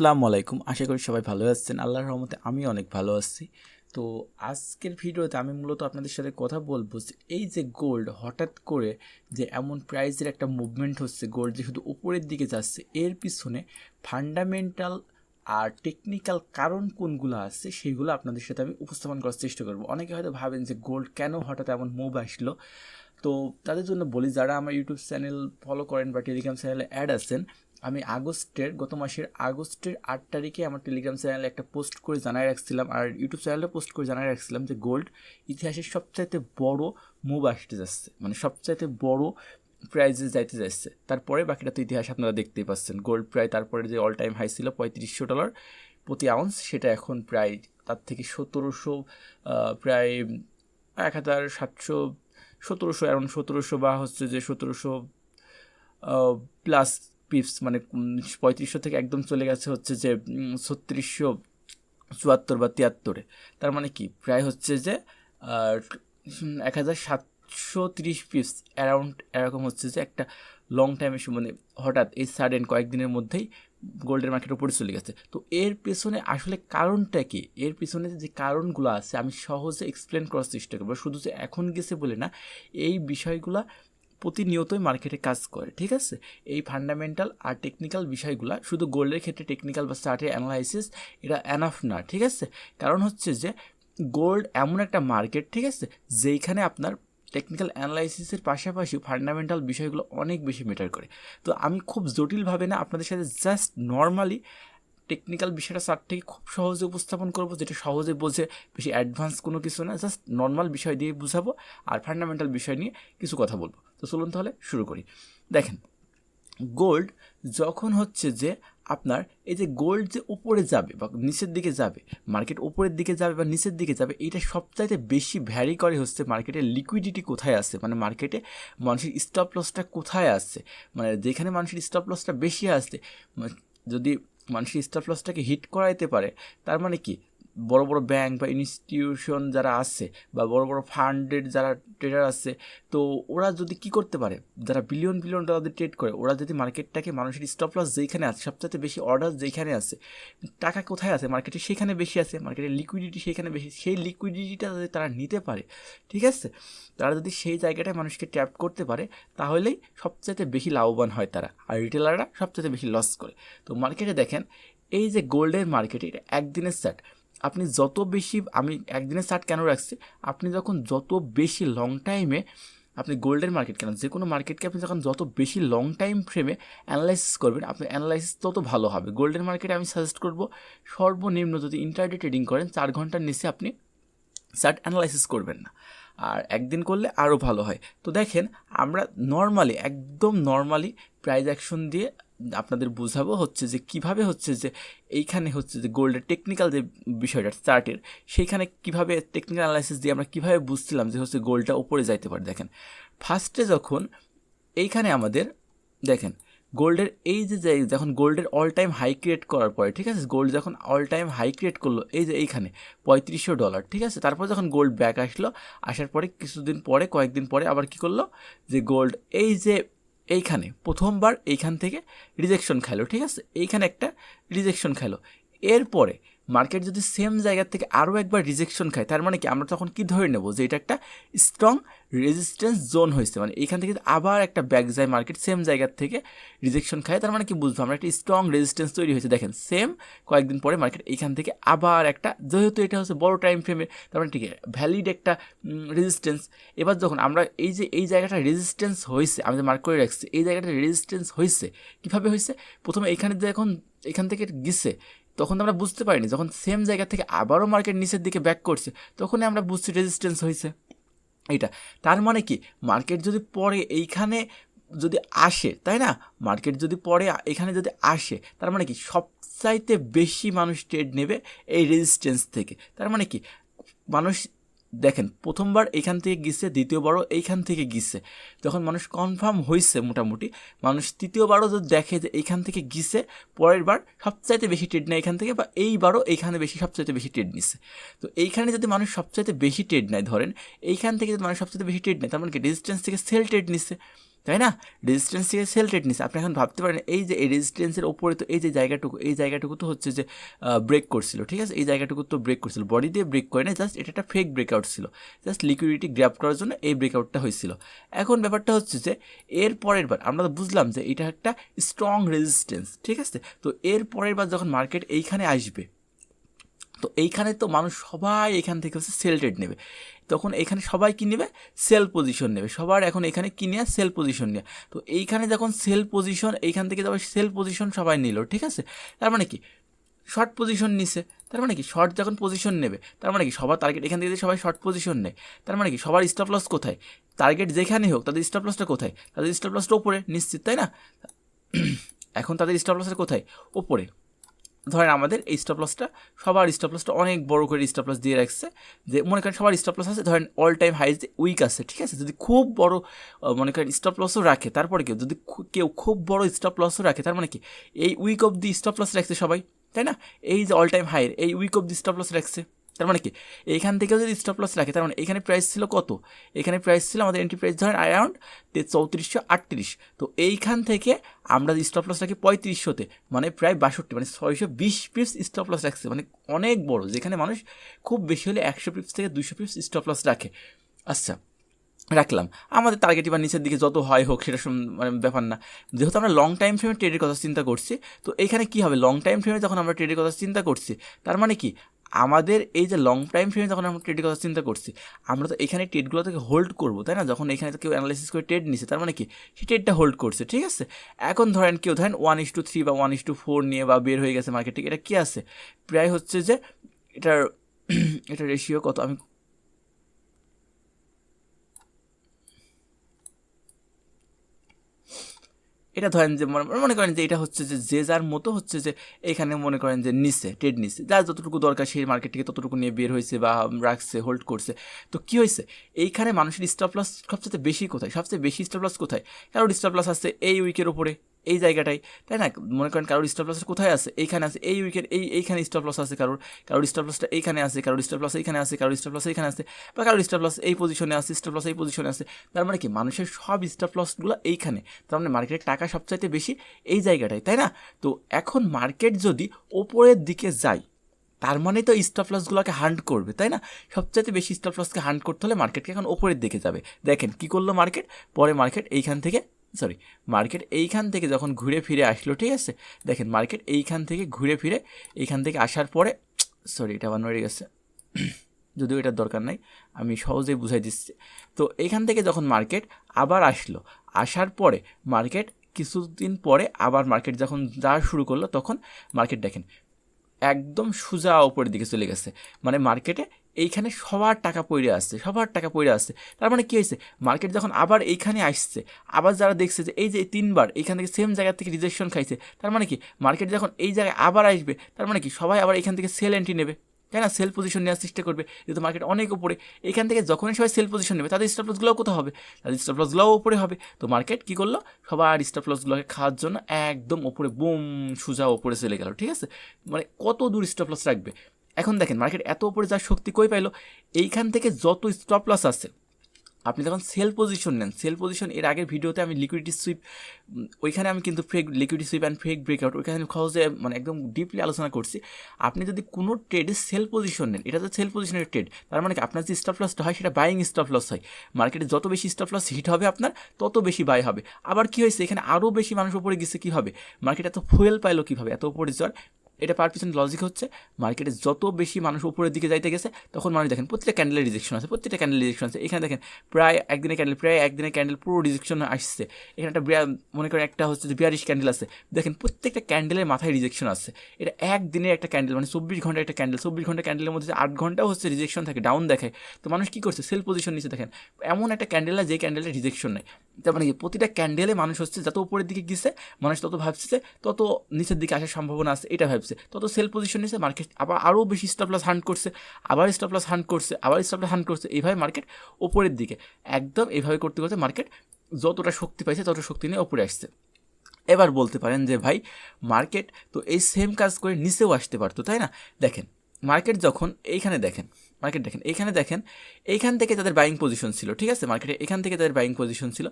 আসসালামু আলাইকুম। আশা করি সবাই ভালো আছেন। আল্লাহর রহমতে আমি অনেক ভালো আছি। তো আজকের ভিডিওতে আমি মূলত আপনাদের সাথে কথা বলব যে এই যে গোল্ড হঠাৎ করে যে এমন প্রাইসের একটা মুভমেন্ট হচ্ছে গোল্ড যে শুধু উপরের দিকে যাচ্ছে, এর পিছনে ফান্ডামেন্টাল আর টেকনিক্যাল কারণ কোনগুলো আছে সেইগুলো আপনাদের সাথে আমি উপস্থাপন করার চেষ্টা করব। অনেকে হয়তো ভাবেন যে গোল্ড কেন হঠাৎ এমন মুভ আসলো? তো তাদের জন্য বলি, যারা আমার ইউটিউব চ্যানেল ফলো করেন বা টেলিগ্রাম চ্যানেলে অ্যাড আছেন আমি আগস্টের, গত মাসের আগস্টের আট তারিখে আমার টেলিগ্রাম চ্যানেলে একটা পোস্ট করে জানাই রাখছিলাম আর ইউটিউব চ্যানেলে পোস্ট করে জানাই রাখছিলাম যে গোল্ড ইতিহাসের সবচাইতে বড় মুভ আসতে যাচ্ছে। মানে সবচাইতে বড় প্রাইজে যাইতে যাচ্ছে। তারপরে বাকিটা তো ইতিহাস আপনারা দেখতেই পাচ্ছেন। গোল্ড প্রায় তারপরে যে অল টাইম হাই ছিল পঁয়ত্রিশশো ডলার প্রতি আউন্স সেটা এখন প্রায় তার থেকে সতেরোশো প্রায় এক হাজার সাতশো, সতেরোশো এখন সতেরোশো বা হচ্ছে যে সতেরোশো প্লাস পিপস মানে পঁয়ত্রিশশো থেকে একদম চলে গেছে হচ্ছে যে ছত্রিশশো চুয়াত্তর বা তিয়াত্তরে। তার মানে কি? প্রায় হচ্ছে যে এক হাজার সাতশো তিরিশ পিপস অ্যারাউন্ড এরকম হচ্ছে যে, একটা লং টাইম এসে মানে হঠাৎ এই সাডেন কয়েকদিনের মধ্যেই গোল্ডের মার্কেট উপরে চলে গেছে। তো এর পেছনে আসলে কারণটা কি? এর পেছনে যে কারণগুলো আছে, আমি সহজে এক্সপ্লেন করার চেষ্টা করব। শুধু যে এখন গেছে বলে না, এই বিষয়গুলো প্রতিনিয়তই মার্কেটে কাজ করে, ঠিক আছে? এই ফান্ডামেন্টাল আর টেকনিক্যাল বিষয়গুলো, শুধু গোল্ডের ক্ষেত্রে টেকনিক্যাল বা চার্টের অ্যানালাইসিস এটা অ্যানাফ না, ঠিক আছে? কারণ হচ্ছে যে গোল্ড এমন একটা মার্কেট ঠিক আছে? যেইখানে আপনার টেকনিক্যাল অ্যানালাইসিসের পাশাপাশি ফান্ডামেন্টাল বিষয়গুলো অনেক বেশি ম্যাটার করে। তো আমি খুব জটিলভাবে না আপনাদের সাথে জাস্ট নর্মালি টেকনিক্যাল বিষয়টা চার থেকে খুব সহজে উপস্থাপন করব, যেটা সহজে বোঝে, বেশি অ্যাডভান্স কোনো কিছু না জাস্ট নর্মাল বিষয় দিয়ে বুঝাবো আর ফান্ডামেন্টাল বিষয় নিয়ে কিছু কথা বলব। তো চলুন তাহলে শুরু করি। দেখেন গোল্ড যখন হচ্ছে যে আপনার এই যে গোল্ড যে উপরে যাবে বা নিচের দিকে যাবে মার্কেট উপরের দিকে যাবে বা নিচের দিকে যাবে, এটা সবচাইতে বেশি ভ্যারি করে হচ্ছে মার্কেটের লিকুইডিটি কোথায় আছে মানে মার্কেটে মানুষের স্টপ লসটা কোথায় আসছে মানে যেখানে মানুষের স্টপ লসটা বেশি আসছে যদি মানুষের স্টপ লসটাকে হিট করাইতে পারে তার মানে কি? বড় বড় ব্যাংক বা ইনস্টিটিউশন যারা আছে বা বড় বড় ফান্ডের যারা ট্রেডার আছে, তো ওরা যদি কি করতে পারে? যারা বিলিয়ন বিলিয়ন ডলার ট্রেড করে, ওরা যদি মার্কেটটাকে মানুষের স্টপ লস যেখানে আছে সবচেয়ে বেশি অর্ডার যেখানে আছে, টাকা কোথায় আছে? মার্কেটে সেখানে বেশি আছে মার্কেটের লিকুইডিটি সেখানে বেশি, সেই লিকুইডিটিটা যদি তারা নিতে পারে, ঠিক আছে? তারা যদি সেই জায়গাটায় মানুষকে ট্যাপ করতে পারে, তাহলেই সবচেয়ে বেশি লাভবান হয় তারা, আর রিটেলাররা সবচেয়ে বেশি লস করে। তো মার্কেটে দেখেন, এই যে গোল্ডের মার্কেট এটা একদিনের সেট আপনি যত বেশি, আমি একদিনের চার্ট কেন রাখছি? আপনি যখন যত বেশি লং টাইমে আপনি গোল্ডের মার্কেট কেন যে কোনো মার্কেটকে আপনি যখন যত বেশি লং টাইম ফ্রেমে অ্যানালাইসিস করবেন আপনি অ্যানালাইসিস তত ভালো হবে। গোল্ডের মার্কেটে আমি সাজেস্ট করব, সর্বনিম্ন যদি ইন্টারডে ট্রেডিং করেন, চার ঘণ্টার নিচে আপনি চার্ট অ্যানালাইসিস করবেন না। আর একদিন করলে আরও ভালো হয়। তো দেখেন, আমরা নর্মালি একদম নর্মালি প্রাইজ অ্যাকশন দিয়ে আপনাদের বোঝাবো হচ্ছে যে কীভাবে হচ্ছে যে এইখানে হচ্ছে যে গোল্ডের টেকনিক্যাল যে বিষয়টা চার্টের সেইখানে কীভাবে টেকনিক্যাল অ্যানালাইসিস দিয়ে আমরা কীভাবে বুঝছিলাম যে হচ্ছে গোল্ডটা উপরে যাইতে পারে। দেখেন ফার্স্টে যখন এইখানে আমাদের, দেখেন গোল্ডের এই যে যখন গোল্ডের অল টাইম হাই ক্রিয়েট করার পরে, ঠিক আছে? গোল্ড যখন অল টাইম হাই ক্রিয়েট করল, এই যে এইখানে, পঁয়ত্রিশশো ডলার ঠিক আছে? তারপর যখন গোল্ড ব্যাক আসলো, আসার পরে কিছুদিন পরে, কয়েকদিন পরে আবার কি করল? যে গোল্ড এই যে এইখানে, প্রথমবার এইখান থেকে রিজেকশন খেলো ঠিক আছে? এইখানে একটা রিজেকশন খেলো এরপরে মার্কেট যদি সেম জায়গার থেকে আরও একবার রিজেকশন খায়, তার মানে কি? আমরা তখন কি ধরে নেব যে এটা একটা স্ট্রং রেজিস্ট্যান্স জোন হয়েছে? মানে এইখান থেকে আবার একটা ব্যাক যায় মার্কেট সেম জায়গার থেকে রিজেকশন খায়, তার মানে কি বুঝব? আমরা একটা স্ট্রং রেজিস্ট্যান্স তৈরি হয়েছে। দেখেন সেম কয়েকদিন পরে মার্কেট এখান থেকে আবার একটা, যেহেতু এটা হচ্ছে বড় টাইম ফ্রেমে তার মানে ঠিক আছে ভ্যালিড একটা রেজিস্ট্যান্স এবার যখন আমরা এই যে, এই জায়গাটা রেজিস্ট্যান্স হয়েছে, আমি যে মার্ক করে রাখছি, এই জায়গাটা রেজিস্ট্যান্স হয়েছে, কীভাবে হয়েছে? প্রথমে এখানে যখন এখান থেকে গিয়েছে তখন তো আমরা বুঝতে পারিনি, যখন সেম জায়গা থেকে আবারও মার্কেট নিচের দিকে ব্যাক করছে, তখনই আমরা বুঝছি রেজিস্ট্যান্স হয়েছে। এটা তার মানে কি? মার্কেট যদি পরে এইখানে যদি আসে, তাই না? মার্কেট যদি পরে এখানে যদি আসে, তার মানে কি? সবচাইতে বেশি মানুষ ট্রেড নেবে এই রেজিস্ট্যান্স থেকে। তার মানে কি? মানুষ দেখেন, প্রথমবার এখান থেকে গিসে দ্বিতীয়বারও এইখান থেকে গিসে যখন মানুষ কনফার্ম হয়েছে মোটামুটি, মানুষ তৃতীয়বারও যদি দেখে যে এইখান থেকে গিসে পরের বার সবচাইতে বেশি ট্রেড নেয় এখান থেকে বা এইবারও এইখানে বেশি, সবচাইতে বেশি ট্রেড নিচ্ছে। তো এইখানে যদি মানুষ সবচাইতে বেশি ট্রেড নেয়, ধরেন, এইখান থেকে যদি মানুষ সবচাইতে বেশি ট্রেড নেয়, তার মানে কি? ডিস্টেন্স থেকে সেল ট্রেড নিচ্ছে। তাই না? রেজিস্ট্যান্স থেকে সেল নিচ্ছে আপনি এখন ভাবতে পারেন, এই যে এই রেজিস্ট্যান্সের ওপরে তো এই যে জায়গাটুকু, এই জায়গাটুকু তো হচ্ছে যে ব্রেক করছিল, ঠিক আছে? এই জায়গাটুকু তো ব্রেক করছিল। বডি দিয়ে ব্রেক করে না জাস্ট এটা একটা ফেক ব্রেকআউট ছিল। জাস্ট লিকুইডিটি গ্র্যাপ করার জন্য এই ব্রেকআউটটা হয়েছিল। এখন ব্যাপারটা হচ্ছে যে, এর পরের বার আমরা তো বুঝলাম যে, এটা একটা স্ট্রং রেজিস্ট্যান্স ঠিক আছে? তো এর পরের বার যখন মার্কেট এইখানে আসবে, তো এইখানে তো মানুষ সবাই এখান থেকে হচ্ছে সেল ট্রেড নেবে। তখন এখানে সবাই কী নেবে? সেল পজিশন নেবে। সবার এখন এখানে কী কিনে সেল পজিশন নেয়। তো এইখানে যখন সেল পজিশন এইখান থেকে যাবে সেল পজিশন সবাই নিল, ঠিক আছে? তার মানে কি? শর্ট পজিশন নিছে। তার মানে কি? শর্ট যখন পজিশন নেবে, তার মানে কি? সবার টার্গেট এখান থেকে সবাই শর্ট পজিশন নেয়, তার মানে কি? সবার স্টপ লস কোথায়? টার্গেট যেখানেই হোক, তাদের স্টপ লসটা কোথায়? তাদের স্টপ লসটা ওপরে নিশ্চিত, তাই না? এখন তাদের স্টপ লসের কোথায়? ওপরে ধরেন আমাদের এই স্টপ লসটা সবার স্টপ লসটা অনেক বড় করে স্টপ লস দিয়ে রাখছে। যে মনে করেন সবার স্টপ লস আছে, ধরেন অল টাইম হাই উইক আছে, ঠিক আছে? যদি খুব বড় মনে করেন স্টপ লসও রাখে, তারপরে কেউ, যদি কেউ খুব বড় স্টপ লসও রাখে, তার মানে কি? এই week of the stop loss রাখছে সবাই, তাই না? এই যে অল টাইম হাইয়ের এই week of the stop loss রাখছে। তার মানে কি? এইখান থেকেও যদি স্টপ লস রাখে, তার মানে এখানে প্রাইস ছিল কত? এখানে প্রাইস ছিল আমাদের এন্ট্রি প্রাইস ধরেন অ্যারাউন্ড চৌত্রিশশো আটত্রিশ। তো এইখান থেকে আমরা স্টপ লস রাখি পঁয়ত্রিশশোতে মানে প্রায় বাষট্টি মানে ছয়শো বিশ পিপস স্টপ লস রাখছে। মানে অনেক বড়, যেখানে মানুষ খুব বেশি হলে একশো পিপস থেকে দুশো পিপস স্টপ লস রাখে। আচ্ছা রাখলাম। আমাদের টার্গেট বা নিচের দিকে যত হয় হোক, সেটা মানে ব্যাপার না। যেহেতু আমরা লং টাইম ফ্রেমে ট্রেডের কথা চিন্তা করছি, তো এখানে কী হবে? লং টাইম ফ্রেমে যখন আমরা ট্রেডের কথা চিন্তা করছি, তার মানে কি? আমাদের এই যে লং টাইম ফ্রেমে যখন আমরা ট্রেডের কথা চিন্তা করছি, আমরা তো এখানে ট্রেডগুলো থেকে হোল্ড করব, তাই না? যখন এখানে কেউ অ্যানালাইসিস করে ট্রেড নিছে, তার মানে কি? সে ট্রেডটা হোল্ড করছে, ঠিক আছে? এখন ধরেন কেউ, ধরেন ওয়ান ইস টু থ্রি বা ওয়ান ইস টু ফোর নিয়ে বা বের হয়ে গেছে মার্কেটে এটা কী আছে? প্রায় হচ্ছে যে এটার এটা রেশিও কত? আমি এটা ধরেন যে মনে করেন যে এটা হচ্ছে যে যে যার মতো হচ্ছে যে এখানে মনে করেন যে নিচে ট্রেড নিচ্ছে যার যতটুকু দরকার সেই মার্কেট থেকে ততটুকু নিয়ে বের হয়েছে বা রাখছে হোল্ড করছে। তো কী হয়েছে? এইখানে মানুষের স্টপ লস সবচেয়ে বেশি কোথায়? সবচেয়ে বেশি স্টপ লস কোথায়? কারোর স্টপ লস আছে এই উইকের উপরে। এই জায়গাটাই তাই না মনে করেন কারোর স্টপ লস কোথায় আছে এইখানে আছে এই উইকেট এই এইখানে স্টপ লস আছে কারোর কারোর স্টপ লসটা এইখানে আছে কারোর স্টপ লস এইখানে আছে কারোর স্টপ লস এইখানে আছে বা কারোর স্টপ লস এই পজিশনে আছে স্টপ লস এই পজিশনে আছে তার মানে কি মানুষের সব স্টপ লসগুলো এইখানে তার মানে মার্কেটের টাকা সবচাইতে বেশি এই জায়গাটাই তাই না তো এখন মার্কেট যদি ওপরের দিকে যায় তার মানে তো স্টপ লসগুলোকে হান্ড করবে তাই না সবচাইতে বেশি স্টপ লসকে হান্ড করতে হলে মার্কেটকে এখন ওপরের দিকে যাবে দেখেন কি করল মার্কেট পরে মার্কেট এইখান থেকে সরি মার্কেট এইখান থেকে যখন ঘুরে ফিরে আসলো, ঠিক আছে? দেখেন মার্কেট এইখান থেকে ঘুরে ফিরে, এইখান থেকে আসার পরে সরি এটা আমার নড়ে গেছে। যদিও এটার দরকার নাই, আমি সহজেই বুঝাই দিচ্ছি। তো এইখান থেকে যখন মার্কেট আবার আসলো, আসার পরে মার্কেট কিছুদিন পরে আবার মার্কেট যখন যাওয়া শুরু করল, তখন মার্কেট দেখেন, একদম সোজা ওপরের দিকে চলে গেছে। মানে মার্কেটে এইখানে সবার টাকা পড়ে আসছে, সবার টাকা পড়ে আসছে। তার মানে কী হয়েছে? মার্কেট যখন আবার এইখানে আসছে, আবার যারা দেখছে যে এই যে তিনবার এইখান থেকে সেম জায়গা থেকে রিজেকশন খাইছে, তার মানে কি? মার্কেট যখন এই জায়গায় আবার আসবে, তার মানে কি? সবাই আবার এখান থেকে সেল এন্ট্রি নেবে। তাই না? সেল পজিশন নেওয়ার চেষ্টা করবে। যেহেতু মার্কেট অনেক উপরে এখান থেকে যখনই সবাই সেল পজিশন নেবে, তাদের স্টপ লসগুলোও কোথাও হবে? তাদের স্টপ লসগুলোও উপরে হবে। তো মার্কেট কী করল? সবার স্টপ লসগুলোকে খাওয়ার জন্য একদম ওপরে বুম সুজা ওপরে চলে গেল। ঠিক আছে? মানে কত দূর স্টপ লস রাখবে? এখন দেখেন মার্কেট এত উপরে যার শক্তি কই পাইলো? এইখান থেকে যত স্টপ লস আছে, আপনি যখন সেল পজিশন নেন সেল পজিশন এর আগের ভিডিওতে আমি লিকুইডিটি সুইপ ওইখানে আমি কিন্তু fake liquidity sweep and fake breakout ওইখানে আমি সহজে মানে একদম ডিপলি আলোচনা করছি। আপনি যদি কোনো ট্রেডে সেল পজিশন নেন, এটা তো সেল পজিশনের ট্রেড তার মানে আপনার যে স্টপ লসটা হয়, সেটা বাইং স্টপ লস হয়। মার্কেটে যত বেশি স্টপ লস হিট হবে আপনার, তত বেশি বাই হবে। আবার কী হয়েছে? এখানে আরও বেশি মানুষ উপরে গেছে, কী হবে? মার্কেট এত ফুয়েল পাইলো কীভাবে? এত উপরে যাওয়ার এটা পার পিছনে লজিক হচ্ছে। মার্কেটে যত বেশি মানুষ উপরের দিকে যাইতে গেছে, তখন মানুষ দেখেন প্রত্যেকটা ক্যান্ডেলের রিজেকশন আছে প্রত্যেকটা ক্যান্ডেল রিজেকশন আছে। এখানে দেখেন প্রায় একদিনের ক্যান্ডেল প্রায় একদিনের ক্যান্ডেল পুরো রিজেকশন আসছে। এখানে একটা মনে করেন একটা হচ্ছে যে বিয়ারিশ ক্যান্ডেল আছে। দেখেন প্রত্যেকটা ক্যান্ডেলের মাথায় রিজেকশন আছে। এটা একদিনে একটা ক্যান্ডেল মানে চব্বিশ ঘণ্টা একটা ক্যান্ডেল চব্বিশ ঘণ্টা ক্যান্ডেলের মধ্যে আট ঘন্টাও হচ্ছে রিজেকশন থাকে ডাউন দেখায়। তো মানুষ কী করছে? সেল পজিশন নিচে দেখেন। এমন একটা ক্যান্ডেল যে ক্যান্ডেলের রিজেকশন নেই। তার মানে প্রতিটা ক্যান্ডেলে মানুষ হচ্ছে যত উপরের দিকে গিয়েছে, মানুষ তত ভাবছে তত নিচের দিকে আসার সম্ভাবনা আছে, এটা ভাবছে। তত সেল পজিশন নিয়েছে মার্কেট আবার আরও বেশি স্টপ লস হান্ট করছে, আবার স্টপ লস হান্ট করছে, আবার স্টপ লস হান্ট করছে এইভাবে মার্কেট ওপরের দিকে। একদম এভাবে করতে করতে মার্কেট যতটা শক্তি পাইছে তত শক্তি নিয়ে ওপরে আসছে। এবার বলতে পারেন যে, ভাই মার্কেট তো এই সেম কাজ করে নিচেও আসতে পারতো, তাই না? দেখেন মার্কেট যখন এইখানে দেখেন মার্কেট দেখেন, এখানে দেখেন এইখান থেকে তাদের বাইং পজিশন ছিল, ঠিক আছে? মার্কেটে এখান থেকে তাদের বাইং পজিশন ছিল।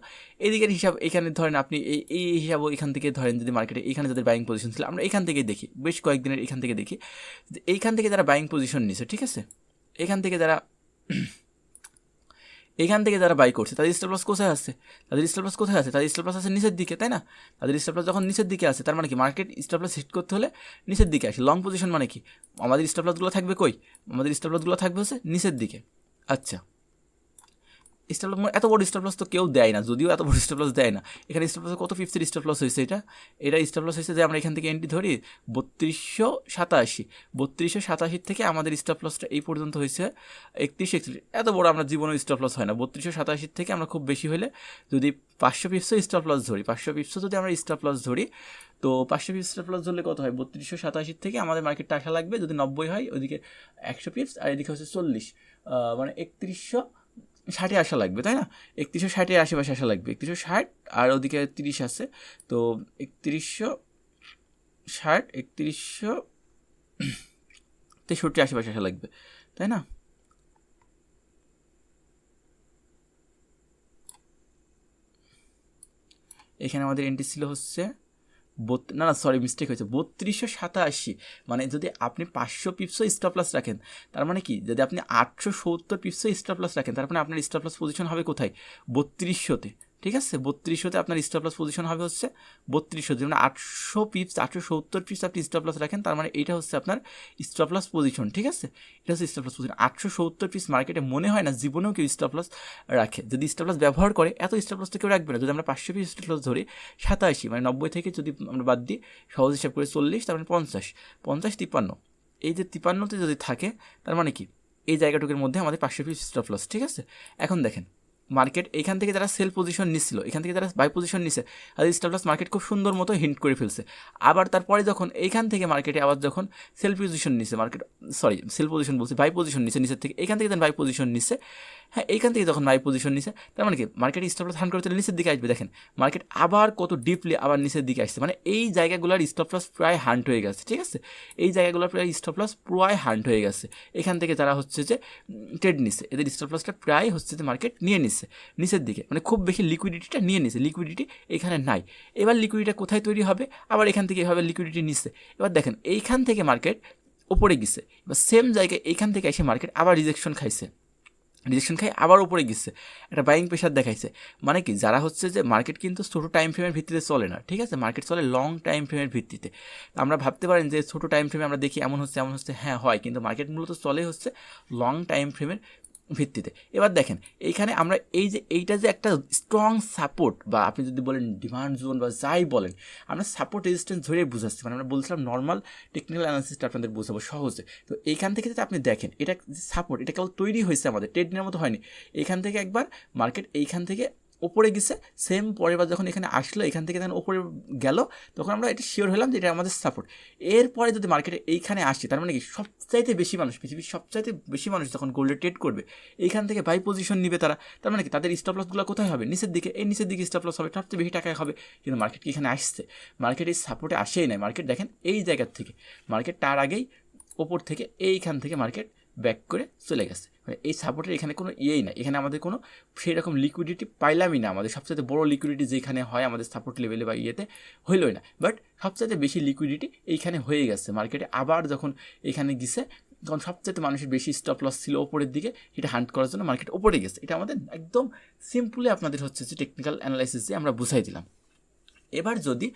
এদিকের হিসাব, এখানে ধরেন আপনি এই এই হিসাবও এখান থেকে ধরেন যদি মার্কেটে এখানে তাদের বাইং পজিশন ছিল, আমরা এখান থেকেই দেখি, বেশ কয়েকদিনের এখান থেকে দেখি। এইখান থেকে তারা বাইং পজিশন নিছে, ঠিক আছে? এখান থেকে যারা এখান থেকে যারা বাই করছে, তাদের স্টপ কোথায় আছে তাদের স্টপ কোথায় আছে তাদের স্টপ আছে নিচের দিকে, তাই না? তাদের স্টপ যখন নিচের দিকে আছে তার মানে কি? মার্কেট স্টপ লস হিট করতে হলে নিচের দিকে আসে। লং পজিশন মানে কি? আমাদের স্টপ থাকবে কই? আমাদের স্টপ থাকবে হচ্ছে নিচের দিকে। আচ্ছা। স্টপ লস এত বড় স্টপ লস তো কেউ দেয় না যদিও এত বড় স্টপ লস দেয় না এখানে স্টপ লস কত ফিফথের স্টপ লস হয়েছে এটা এটা স্টপ লস হয়েছে যে আমরা এখান থেকে এন্ট্রি ধরি বত্রিশশো সাতাশি বত্রিশশো সাতাশির থেকে আমাদের স্টপ লসটা এই পর্যন্ত হয়েছে একত্রিশ একত্রিশ এত বড় আমরা জীবনে স্টপ লস হয় না বত্রিশশো সাতাশির থেকে আমরা খুব বেশি হলে যদি পাঁচশো পিপসও স্টপ লস ধরি পাঁচশো পিপসও যদি আমরা স্টপ লস ধরি তো পাঁচশো পিপস স্টপ লস ধরলে কত হয় বত্রিশশো সাতাশির থেকে আমাদের মার্কেটটা আসা লাগবে যদি নব্বই হয় ওইদিকে একশো পিপস আর এদিকে হচ্ছে চল্লিশ মানে একত্রিশশো ষাটে আসা লাগবে, তাই না? একত্রিশশো ষাটের আশেপাশে আসা লাগবে। একত্রিশশো ষাট আর ওদিকে তিরিশ আছে। তো একত্রিশশো ষাট, একত্রিশশো তেষট্টি আশেপাশে আসা লাগবে, তাই না? এখানে আমাদের এন্ট্রি ছিল হচ্ছে না না সরি মিস্টেক হয়েছে। বত্রিশশো সাতাশি মানে যদি আপনি পাঁচশো পিপসও স্টপলাস রাখেন, তার মানে কি? যদি আপনি আটশো সত্তর পিপসও স্টপলাস রাখেন, তার মানে আপনার স্টপলাস পজিশন হবে কোথায়? বত্রিশশোতে। ঠিক আছে? বত্রিশশোতে আপনার স্টপ লস পজিশন হবে হচ্ছে বত্রিশশো যেমন আটশো পিপস আটশো সত্তর পিপস আপনি স্টপ লস রাখেন, তার মানে এটা হচ্ছে আপনার স্টপ লস পজিশন ঠিক আছে? এটা হচ্ছে স্টপ লস পজিশন আটশো সত্তর পিস মার্কেটে মনে হয় না, জীবনেও কেউ স্টপ লস রাখে। যদি স্টপ লস ব্যবহার করে, এত স্টপ লস তো কেউ রাখবে না। যদি আমরা পাঁচশো পিস স্টপ লস ধরি, সাতাশি মানে নব্বই থেকে যদি আমরা বাদ দিই, সহজ হিসাব করে চল্লিশ, তার মানে পঞ্চাশ। পঞ্চাশ তিপ্পান্ন। এই যে তিপ্পান্নতে যদি থাকে, তার মানে কি? এই জায়গাটুকুর মধ্যে আমাদের পাঁচশো পিস স্টপ লস ঠিক আছে? এখন দেখেন। মার্কেট এখান থেকে যারা সেল পজিশন নিচ্ছিল, এখান থেকে যারা বাই পজিশন নিছে, তাদের স্টপ লস মার্কেট খুব সুন্দর মতো হিন্ট করে ফেলছে। আবার তারপরে যখন এইখান থেকে মার্কেটে আবার যখন সেল পজিশন নিছে মার্কেট সরি সেল পজিশন বলছি বাই পজিশন নিছে, নিচের থেকে, এখান থেকে যখন বাই পজিশন নিছে। হ্যাঁ এইখান থেকে যখন বাই পজিশন নিছে, তার মানে কি? মার্কেট স্টপ লস হান করে নিচের দিকে আসবে, দেখেন। মার্কেট আবার কত ডিপলি আবার নিচের দিকে আসছে। মানে এই জায়গাগুলোর স্টপ লস প্রায় হান্ট হয়ে গেছে, ঠিক আছে? এই জায়গাগুলোর প্রায় স্টপ লস প্রায় হান্ট হয়ে গেছে। এখান থেকে তারা হচ্ছে যে ট্রেড নিছে, এদের স্টপ লসটা প্রায় হচ্ছে যে মার্কেট নিয়ে নিচ্ছে নিচের দিকে। মানে খুব বেশি লিকুইডিটিটা নিয়ে নিছে লিকুইডিটি এখানে নাই। এবার লিকুইডিটা কোথায় তৈরি হবে? আবার এখান থেকে এভাবে লিকুইডিটি নিচ্ছে এবার দেখেন, এইখান থেকে মার্কেট ওপরে গেছে। এবার সেম জায়গায় এইখান থেকে এসে মার্কেট আবার রিজেকশন খাইছে। রিজেকশন খাই আবার উপরে গেছে। একটা বাইং প্রেশার দেখাইছে। মানে কি? যারা হচ্ছে যে মার্কেট কিন্তু ছোটো টাইম ফ্রেমের ভিত্তিতে চলে না, ঠিক আছে? মার্কেট চলে লং টাইম ফ্রেমের ভিত্তিতে। আমরা ভাবতে পারেন যে ছোটো টাইম ফ্রেমে আমরা দেখি এমন হচ্ছে এমন হচ্ছে। হ্যাঁ হয়। কিন্তু মার্কেট মূলত চলে হচ্ছে লং টাইম ফ্রেমের ভিত্তিতে। এবার দেখেন, এইখানে আমরা এই যে, এইটা যে একটা স্ট্রং সাপোর্ট বা আপনি যদি বলেন ডিমান্ড জোন বা যাই বলেন, আমরা সাপোর্ট রেজিস্ট্যান্স ধরে বুঝাচ্ছি। মানে আমরা বলছিলাম নর্মাল টেকনিক্যাল অ্যানালিসিসটা আপনাদের বোঝাবো সহজে। তো এইখান থেকে যদি আপনি দেখেন, এটা সাপোর্ট এটা কেবল তৈরি হয়েছে আমাদের ট্রেডিংয়ের মতো হয়নি। এইখান থেকে একবার মার্কেট এইখান থেকে ওপরে গেছে সেম পরের বার যখন এখানে আসলো, এখান থেকে যখন ওপরে গেল, তখন আমরা এটা শিওর হলাম যে এটা আমাদের সাপোর্ট এরপরে যদি মার্কেটে এইখানে আসে, তার মানে কি? সবচাইতে বেশি মানুষ, পৃথিবীর সবচাইতে বেশি মানুষ যখন গোল্ডে ট্রেড করবে, এইখান থেকে বাই পজিশন নিবে তারা, তার মানে কি? তাদের স্টপ লসগুলো কোথায় হবে? নিচের দিকে, এই নিচের দিকে স্টপ লস হবে সবচেয়ে বেশি টাকায় হবে। কিন্তু মার্কেট কি এখানে আসছে? মার্কেট এই সাপোর্টে আসেই নাই। মার্কেট দেখেন এই জায়গার থেকে মার্কেট তার আগেই ওপর থেকে এইখান থেকে মার্কেট ব্যাক করে চলে গেছে। এই সাপোর্টের এখানে কোনো ইয়েই না এখানে আমাদের কোনো সেই রকম লিকুইডিটি পাইলামই না। আমাদের সবচেয়ে বড় লিকুইডিটি যেখানে হয় আমাদের সাপোর্ট লেভেলে বা ইয়েতে হইলই না। বাট সবচেয়ে বেশি লিকুইডিটি এইখানে হয়ে গেছে। মার্কেটে আবার যখন এখানে গেছে, তখন সবচেয়ে মানুষের বেশি স্টপ লস ছিল ওপরের দিকে। এটা হান্ট করার জন্য মার্কেট ওপরে গেছে। এটা আমাদের একদম সিম্পলি আপনাদের হচ্ছে যে টেকনিক্যাল অ্যানালাইসিস দিয়ে আমরা বুঝাই দিলাম। এবার যদি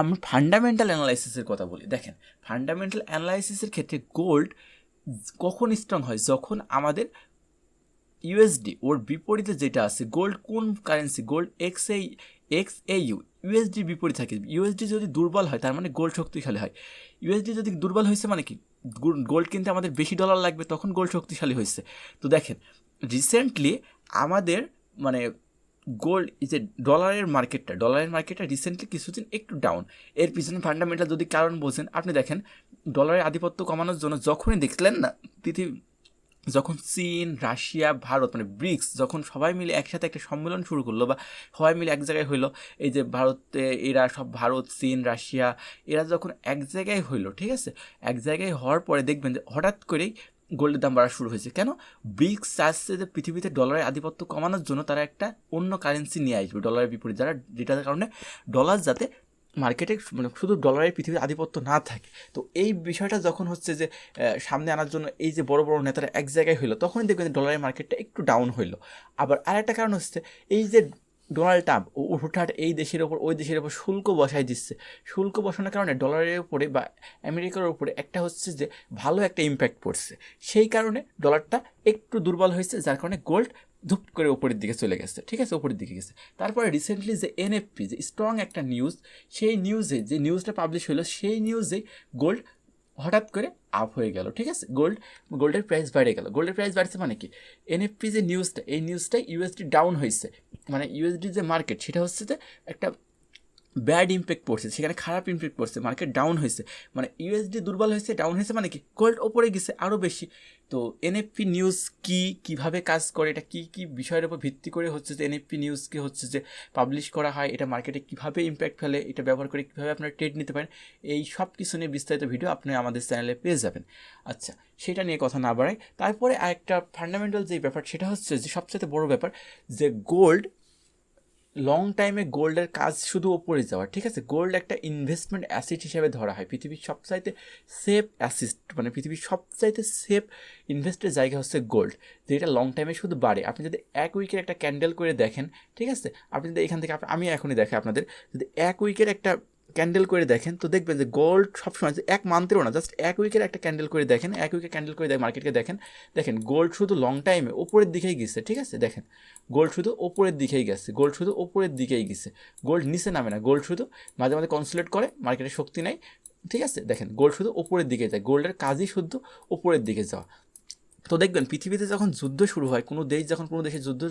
আমরা ফান্ডামেন্টাল অ্যানালাইসিসের কথা বলি, দেখেন ফান্ডামেন্টাল অ্যানালাইসিসের ক্ষেত্রে গোল্ড কখন স্ট্রং হয়? যখন আমাদের ইউএসডি ওর বিপরীতে যেটা আছে গোল্ড কোন currency gold X A X A U USD বিপরীত থাকে। ইউএসডি যদি দুর্বল হয়, তার মানে গোল্ড শক্তিশালী হয়। ইউএসডি যদি দুর্বল হয়েছে মানে কি? গোল্ড কিনতে আমাদের বেশি ডলার লাগবে, তখন গোল্ড শক্তিশালী হয়েছে। তো দেখেন রিসেন্টলি আমাদের মানে গোল্ড এই যে ডলারের মার্কেটটা ডলারের মার্কেটটা রিসেন্টলি কিছুদিন একটু ডাউন এর পিছনে ফান্ডামেন্টাল যদি কারণ বোঝেন, আপনি দেখেন ডলারের আধিপত্য কমানোর জন্য যখনই দেখলেন না পৃথিবী যখন চীন, রাশিয়া, ভারত মানে ব্রিক্স, যখন সবাই মিলে একসাথে একটা সম্মেলন শুরু করল বা সবাই মিলে এক জায়গায় হইল, এই যে ভারতে এরা সব ভারত, চীন, রাশিয়া, এরা যখন এক জায়গায় হইল, ঠিক আছে? এক জায়গায় হওয়ার পরে দেখবেন যে হঠাৎ করেই গোল্ডের দাম বাড়া শুরু হয়েছে। কেন? ব্রিক্স চাচ্ছে যে পৃথিবীতে ডলারের আধিপত্য কমানোর জন্য তারা একটা অন্য কারেন্সি নিয়ে আসবে, ডলারের বিপরীত, যারা যেটার কারণে ডলার যাতে মার্কেটে মানে শুধু ডলারের পৃথিবীর আধিপত্য না থাকে। তো এই বিষয়টা যখন হচ্ছে যে সামনে আনার জন্য এই যে বড় বড় নেতারা এক জায়গায় হইল, তখনই দেখবেন ডলারের মার্কেটটা একটু ডাউন হইল। আবার আরেকটা কারণ হচ্ছে, এই যে ডোনাল্ড ট্রাম্প ও হুটহাট এই দেশের ওপর, ওই দেশের ওপর শুল্ক বসাই দিচ্ছে। শুল্ক বসানোর কারণে ডলারের উপরে বা আমেরিকার উপরে একটা হচ্ছে যে ভালো একটা ইম্প্যাক্ট পড়ছে। সেই কারণে ডলারটা একটু দুর্বল হয়েছে, যার কারণে গোল্ড ধুপ করে ওপরের দিকে চলে গেছে। ঠিক আছে? ওপরের দিকে গেছে। তারপরে রিসেন্টলি যে এনএফপি যে স্ট্রং একটা নিউজ সেই নিউজে যে নিউজটা পাবলিশ হলো, সেই নিউজে গোল্ড হঠাৎ করে আপ হয়ে গেল। ঠিক আছে? গোল্ড গোল্ডের প্রাইস বাড়ে গেল। গোল্ডের প্রাইস বাড়ছে মানে কি? এনএফপি যে নিউজটা এই নিউজটা ইউএসডি ডাউন হয়েছে। মানে ইউএসডি যে মার্কেট সেটা হচ্ছে যে একটা ব্যাড ইম্প্যাক্ট পড়ছে, সেখানে খারাপ ইম্প্যাক্ট পড়ছে মার্কেট ডাউন হয়েছে। মানে ইউএসডি দুর্বল হয়েছে ডাউন হয়েছে মানে কি? গোল্ড ওপরে গেছে আরও বেশি। তো এনএফপি নিউজ কি, কীভাবে কাজ করে, এটা কি কি বিষয়ের উপর ভিত্তি করে হচ্ছে যে এনএফপি নিউজকে হচ্ছে যে পাবলিশ করা হয়, এটা মার্কেটে কীভাবে ইম্প্যাক্ট ফেলে, এটা ব্যবহার করে কীভাবে আপনারা ট্রেড নিতে পারেন, এই সব কিছু নিয়ে বিস্তারিত ভিডিও আপনি আমাদের চ্যানেলে পেয়ে যাবেন। আচ্ছা সেটা নিয়ে কথা না বাড়াই। তারপরে আরেকটা ফান্ডামেন্টাল যে ব্যাপার, সেটা হচ্ছে যে সবচেয়ে বড় ব্যাপার যে গোল্ড লং টাইমে গোল্ডের কাজ শুধু ওপরে যাওয়া, ঠিক আছে? গোল্ড একটা ইনভেস্টমেন্ট অ্যাসিড হিসেবে ধরা হয়। পৃথিবীর সবচাইতে সেফ অ্যাসিস্ট মানে পৃথিবীর সবচাইতে সেফ ইনভেস্টের জায়গা হচ্ছে গোল্ড যেটা লং টাইমে শুধু বাড়ে। আপনি যদি এক উইকের একটা ক্যান্ডেল করে দেখেন, ঠিক আছে? আপনি যদি এখান থেকে, আমি এখনই দেখে আপনাদের, যদি এক উইকের একটা ক্যান্ডেল করে দেখেন, তো দেখবেন যে গোল্ড সবসময় এক মান্থেরও না জাস্ট এক উইকের একটা ক্যান্ডেল করে দেখেন, এক উইকের ক্যান্ডেল করে দেখেন মার্কেটকে দেখেন দেখেন গোল্ড শুধু লং টাইমে ওপরের দিকেই গেছে, ঠিক আছে? দেখেন গোল্ড শুধু ওপরের দিকেই গেছে গোল্ড শুধু ওপরের দিকেই গেছে গোল্ড নিচে নামে না গোল্ড শুধু মাঝে মাঝে কনসুলেট করে মার্কেটে শক্তি নেই ঠিক আছে? দেখেন গোল্ড শুধু ওপরের দিকে যায় গোল্ডের কাজই শুধু ওপরের দিকে যাওয়া। তো দেখবেন, পৃথিবীতে যখন যুদ্ধ শুরু হয়, কোনো দেশ যখন কোনো দেশে যুদ্ধ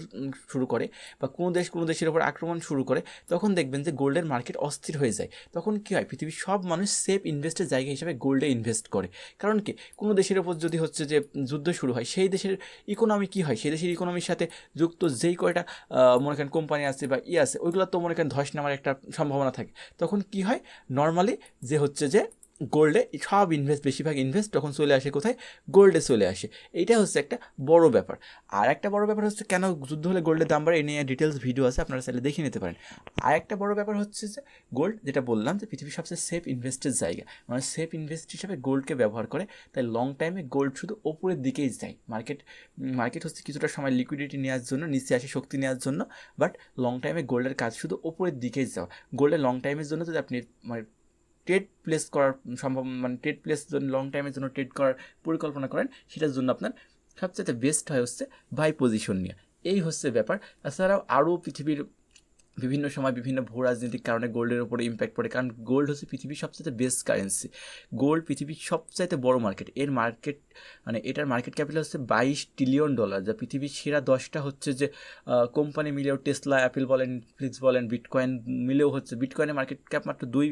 শুরু করে বা কোনো দেশ কোনো দেশের ওপর আক্রমণ শুরু করে, তখন দেখবেন যে গোল্ডের মার্কেট অস্থির হয়ে যায়। তখন কী হয়? পৃথিবীর সব মানুষ সেফ ইনভেস্টের জায়গা হিসেবে গোল্ডে ইনভেস্ট করে। কারণ কি? কোনো দেশের ওপর যদি হচ্ছে যে যুদ্ধ শুরু হয়, সেই দেশের ইকোনমি কী হয়? সেই দেশের ইকোনমির সাথে যুক্ত যেই কয়টা মনে করেন কোম্পানি আছে বা ই আছে, ওইগুলো তো মনে করেন ধস নামার একটা সম্ভাবনা থাকে। তখন কি হয়? নর্মালি যে হচ্ছে যে গোল্ডে সব ইনভেস্ট বেশিরভাগ ইনভেস্ট তখন চলে আসে কোথায়? গোল্ডে চলে আসে। এইটা হচ্ছে একটা বড় ব্যাপার। আর একটা বড় ব্যাপার হচ্ছে কেন যুদ্ধ হলে গোল্ডের দাম বাড়ে? এই নিয়ে ডিটেলস ভিডিও আছে, আপনারা চাইলে দেখে নিতে পারেন। আর একটা বড় ব্যাপার হচ্ছে যে গোল্ড যেটা বললাম যে, পৃথিবীর সবচেয়ে সেফ ইনভেস্টের জায়গা। মানে সেফ ইনভেস্ট হিসাবে গোল্ডকে ব্যবহার করে, তাই লং টাইমে গোল্ড শুধু ওপরের দিকেই যায়। মার্কেট মার্কেট হচ্ছে কিছুটা সময় লিকুইডিটি নেওয়ার জন্য, নিচে আসে শক্তি নেওয়ার জন্য বাট লং টাইমে গোল্ডের কাজ শুধু ওপরের দিকেই যাওয়া। গোল্ডের লং টাইমের জন্য যদি আপনি মানে ট্রেড প্লেস করার সম্ভব মানে ট্রেড প্লেস জন্য লং টাইমের জন্য ট্রেড করার পরিকল্পনা করেন, সেটার জন্য আপনার সবচেয়ে বেস্ট হয় হচ্ছে বাই পজিশন নিয়ে। এই হচ্ছে ব্যাপার। তাছাড়াও আরও পৃথিবীর বিভিন্ন সময় বিভিন্ন ভূ রাজনীতির কারণে গোল্ডের উপরে ইম্প্যাক্ট পড়ে, কারণ গোল্ড হচ্ছে পৃথিবীর সবচেয়ে বেস্ট কারেন্সি গোল্ড পৃথিবীর সবচাইতে বড় মার্কেট এর মার্কেট মানে এটার মার্কেট ক্যাপিটাল হচ্ছে বাইশ ট্রিলিয়ন ডলার যা পৃথিবীর সেরা দশটা হচ্ছে যে কোম্পানি মিলেও টেসলা অ্যাপেল বলেন ফ্লিক্স বলেন বিটকয়েন মিলেও হচ্ছে বিটকয়েনের মার্কেট ক্যাপ মাত্র দুই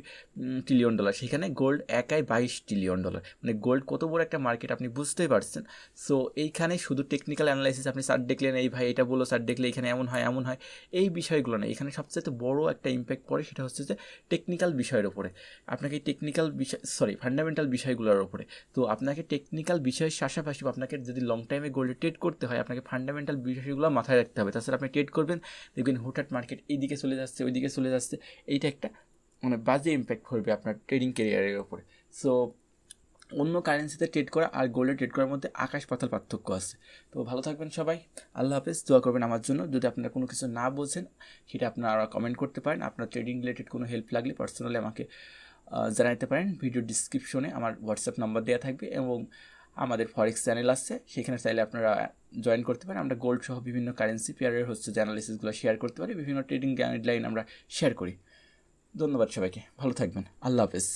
ট্রিলিয়ন ডলার সেখানে গোল্ড একাই বাইশ ট্রিলিয়ন ডলার মানে গোল্ড কত বড় একটা মার্কেট আপনি বুঝতেই পারছেন। সো এইখানে শুধু টেকনিক্যাল অ্যানালাইসিস আপনি সার দেখলেন, এই ভাই এটা বলো সার দেখলে এখানে এমন হয় এমন হয়। এই বিষয়গুলো না, এখানে সবচেয়ে বড় একটা ইম্প্যাক্ট পড়ে সেটা হচ্ছে যে টেকনিক্যাল বিষয়ের ওপরে আপনাকে টেকনিক্যাল বিষয় সরি ফান্ডামেন্টাল বিষয়গুলোর ওপরে তো আপনাকে টেকনিক্যাল বিষয়ের পাশাপাশি আপনাকে যদি লং টাইমে গোল্ডে ট্রেড করতে হয়, আপনাকে ফান্ডামেন্টাল বিষয়গুলো মাথায় রাখতে হবে। তাছাড়া আপনি ট্রেড করবেন, দেখবেন হুটহাট মার্কেট এইদিকে চলে যাচ্ছে, ওইদিকে চলে যাচ্ছে। এইটা একটা মানে বাজে ইম্প্যাক্ট করবে আপনার ট্রেডিং কেরিয়ারের ওপরে সো অন্য কারেন্সিতে ট্রেড করা আর গোল্ডে ট্রেড করার মধ্যে আকাশ পাতাল পার্থক্য আছে। তো ভালো থাকবেন সবাই, আল্লাহ হাফেজ। দোয়া করবেন আমার জন্য। যদি আপনারা কোনো কিছু না বোঝেন সেটা আপনারা কমেন্ট করতে পারেন। আপনার ট্রেডিং রিলেটেড কোনো হেল্প লাগলে পার্সোনালি আমাকে জানাতে পারেন। ভিডিও ডিসক্রিপশনে আমার হোয়াটসঅ্যাপ নাম্বার দেওয়া থাকবে এবং আমাদের ফরেক্স চ্যানেল আছে, সেখানে চাইলে আপনারা জয়েন করতে পারেন। আমরা গোল্ড সহ বিভিন্ন কারেন্সি পেয়ারের হচ্ছে যে অ্যানালিসিসগুলো শেয়ার করতে পারি, বিভিন্ন ট্রেডিং গাইডলাইন আমরা শেয়ার করি। ধন্যবাদ সবাইকে, ভালো থাকবেন, আল্লাহ হাফেজ।